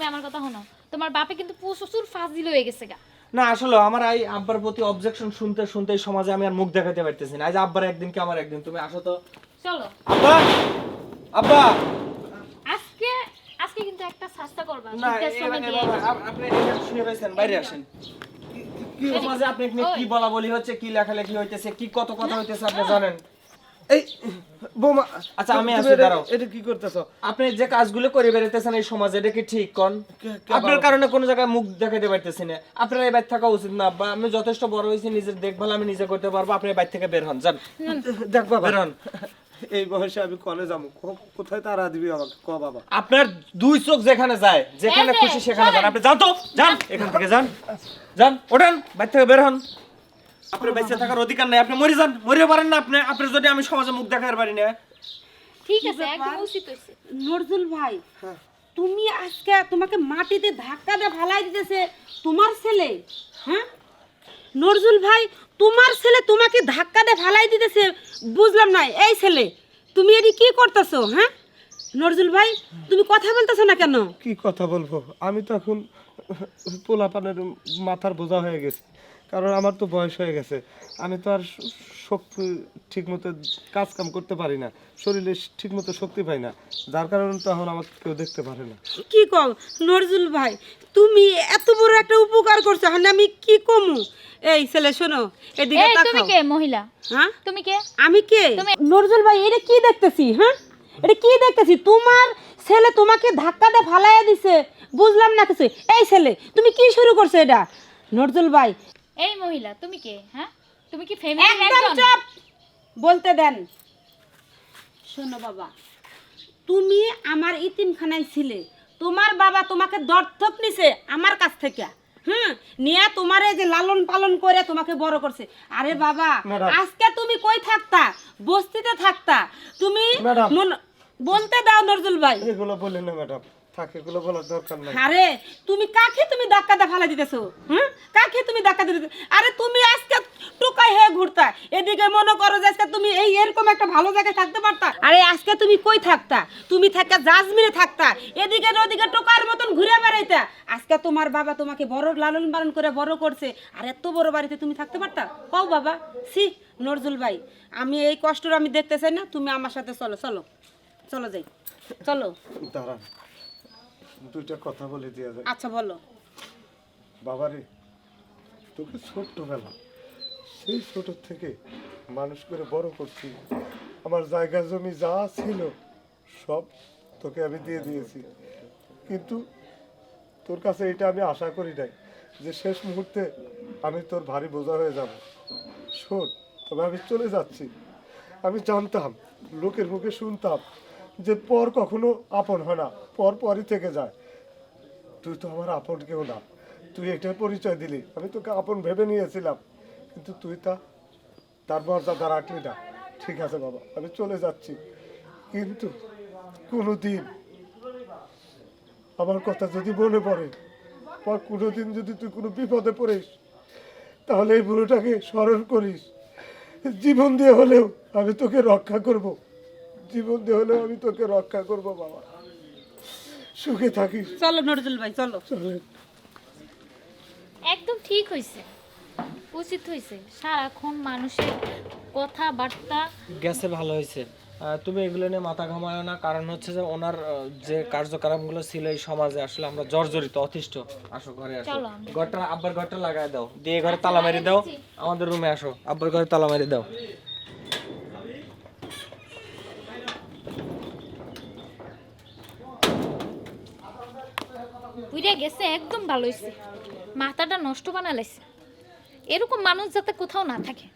তুমি আমার কথা শোনো। তোমার বাপে কিন্তু প্রচুর ফাজিল হয়ে গেছে গা। না আসলে আমার এই আব্বার প্রতি অবজেকশন শুনতে শুনতে সমাজে আমি আর মুখ দেখাতে পারতেছি না। আজ আব্বার একদিন কি আমার একদিন? তুমি আসো তো। চলো। আব্বা! আব্বা! আজকে আজকে কিন্তু একটা চেষ্টা করবা। না আপ- আপনি এখানে শুয়ে রয়েছেন বাইরে আসেন। কি সমাজে আপনি কি বলা বলি হচ্ছে কি লেখালেখি হইতেছে কি কত কথা হইতেছে আপনি জানেন? এই বৌমা আচ্ছা, আমি এটা- দাঁড়াও। এটা কি করতেছো? আপনি যে কাজগুলো করে বেড়াইতেছেন এই সমাজে এটা কি ঠিক কোন? আপনার কারণে কোনো জায়গায় মুখ দেখাতে পারতেছি না। আপনার এই বাইর থাকা উচিত না আমি যথেষ্ট বড় হয়েছি নিজের দেখভাল আমি নিজে করতে পারব আপনি বাইর থেকে বের হন যান। দেখ বাবা। বের হন। এই বয়সে আমি কলেজ যাব কোথায় তারা দিবি আমাকে? ক বাবা? আপনার দুই চোখ যেখানে যায় যেখানে খুশি সেখানে যান। আপনি যান তো যান এখান থেকে যান। যান ওঠেন বাইর থেকে বের হন। আপনার বেঁচে থাকার অধিকার নাই আপনি মরে যান। মরে পারেন না আপনি আপনি যদি আমি সমাজে মুখ দেখাতে পারি না। ঠিক আছে একদম উচিত হইছে নজরুল ভাই তুমি আজকে তোমাকে মাটিতে ধাক্কা দিয়ে ফালাই দিতেছে তোমার ছেলে হ্যাঁ? নজরুল ভাই তোমার ছেলে তোমাকে ধাক্কা দিয়ে ফালাই দিতেছে বুঝলাম না এই ছেলে তুমি এটি কি করতেছো হ্যাঁ? নজরুল ভাই তুমি কথা বলতেছো না কেন? কি কথা বলব? আমি তো এখন পোলাপানের মাথার বোঝা হয়ে গেছে। কারণ আমার তো বয়স হয়ে গেছে। আমি তো আর শক্তি ঠিক মতো কাজ কাম করতে পারি না। শরীরে ঠিক মতো শক্তি পাই না। যার কারণে তো এখন আমাকে কেউ দেখতে পারে না। কি কও? নজরুল ভাই তুমি এত বড় একটা উপকার করছ। হ্যাঁ আমি কি কমু? এই ছেলে শোনো এদিকে এই তুমি তাকাও কে মহিলা? হ্যাঁ? তুমি কে? আমি কে? তুমি- নজরুল ভাই এটা কি দেখতেছি হ্যাঁ? এটা কি দেখতেছি? তোমার ছেলে তোমাকে ধাক্কা দিয়ে ফালাইয়া দিছে। বুঝলাম না কিছু। এই ছেলে তুমি কি শুরু করছ এটা? নজরুল ভাই এই মহিলা তুমি কে? হ্যাঁ? তুমি কি ফ্যামিলির একদম চুপ! বলতে দেন। শোনো বাবা তুমি আমার ইতিমখানায় ছিলে। তোমার বাবা তোমাকে দর্থক নিছে আমার কাছ থেকে। হুম? নিয়ে তোমার এই যে লালন পালন করে তোমাকে বড় করছে। আরে বাবা আজকে তুমি কই থাকতা? বস্তিতে থাকতা। তুমি ম্যাডাম। মন- বলতে দাও নজরুল ভাই। এগুলো বলে না ম্যাডাম। থাক এগুলো বলার দরকার নাই। আরে তুমি কাকে তুমি ধাক্কা দা ফালা দিতেছো হুম? কাকে তুমি ধাক্কা দিতে আরে তুমি আজকে টুকাই হয়ে ঘুরতা। এদিকে মনে করো যে আজকে তুমি এই এরকম একটা ভালো জায়গায় থাকতে পারতা। আরে আজকে তুমি কই থাকতা? তুমি থাকা জাজমিনে থাকতা। এদিকে ওদিকে টোকার মতন ঘুরে বেড়াইতা। আজকে তোমার বাবা তোমাকে বড় লালন পালন করে বড় করছে। আর এত বড় বাড়িতে তুমি থাকতে পারতা? কও বাবা সি নজরুল ভাই আমি এই কষ্টটা আমি দেখতে চাই না তুমি আমার সাথে চলো চলো। চলো যাই। চলো। দাঁড়ান। দুইটা কথা বলে দেওয়া যায় আচ্ছা বলো। বাবারে তোকে ছোট্টবেলা সেই ছোট থেকে মানুষ করে বড় করছি। আমার জায়গা জমি যা ছিল সব তোকে আমি দিয়ে দিয়েছি। কিন্তু তোর কাছে এটা আমি আশা করি নাই যে শেষ মুহূর্তে আমি তোর ভারী বোঝা হয়ে যাব। শোন তবে আমি চলে যাচ্ছি। আমি জানতাম লোকের মুখে শুনতাম যে পর কখনো আপন হয় না, পর পরই থেকে যায়। তুই তো আমার আপন কেউ না। তুই এটার পরিচয় দিলি। আমি তোকে আপন ভেবে নিয়েছিলাম। কিন্তু তুই তা, তার মর্যাদা রাখলি না। ঠিক আছে বাবা, আমি চলে যাচ্ছি। কিন্তু কোনো দিন আমার কথা যদি মনে পড়ে বা কোনো দিন যদি তুই কোনো বিপদে পড়িস, তাহলে এই বুড়োটাকে স্মরণ করিস। জীবন দিয়ে হলেও আমি তোকে রক্ষা করব। জীবন দিয়ে হলেও আমি তোকে রক্ষা করব বাবা। সুখে থাকিস। চলো নজরুল ভাই চলো। চলে একদম ঠিক হইছে। উচিত হইছে। সারাক্ষণ মানুষের কথাবার্তা। গেছে ভালো হয়েছে আহ, তুমি এগুলো নিয়ে মাথা ঘামায় না। কারণ হচ্ছে যে ওনার আহ, যে কার্যক্রমগুলো ছিল এই সমাজে আসলে আমরা জর্জরিত অতিষ্ঠ। আসো ঘরে আসো। চলো আমরা। ঘরটা আব্বার ঘরটা লাগাই দাও। দিয়ে ঘরে তালা মেরে দাও। আমাদের রুমে আসো। আব্বার ঘরে তালা মেরে দাও। বুঝে গেছে একদম ভালো হয়েছে মাথাটা নষ্ট বানালাইছে এরকম মানুষ যাতে কোথাও না থাকে।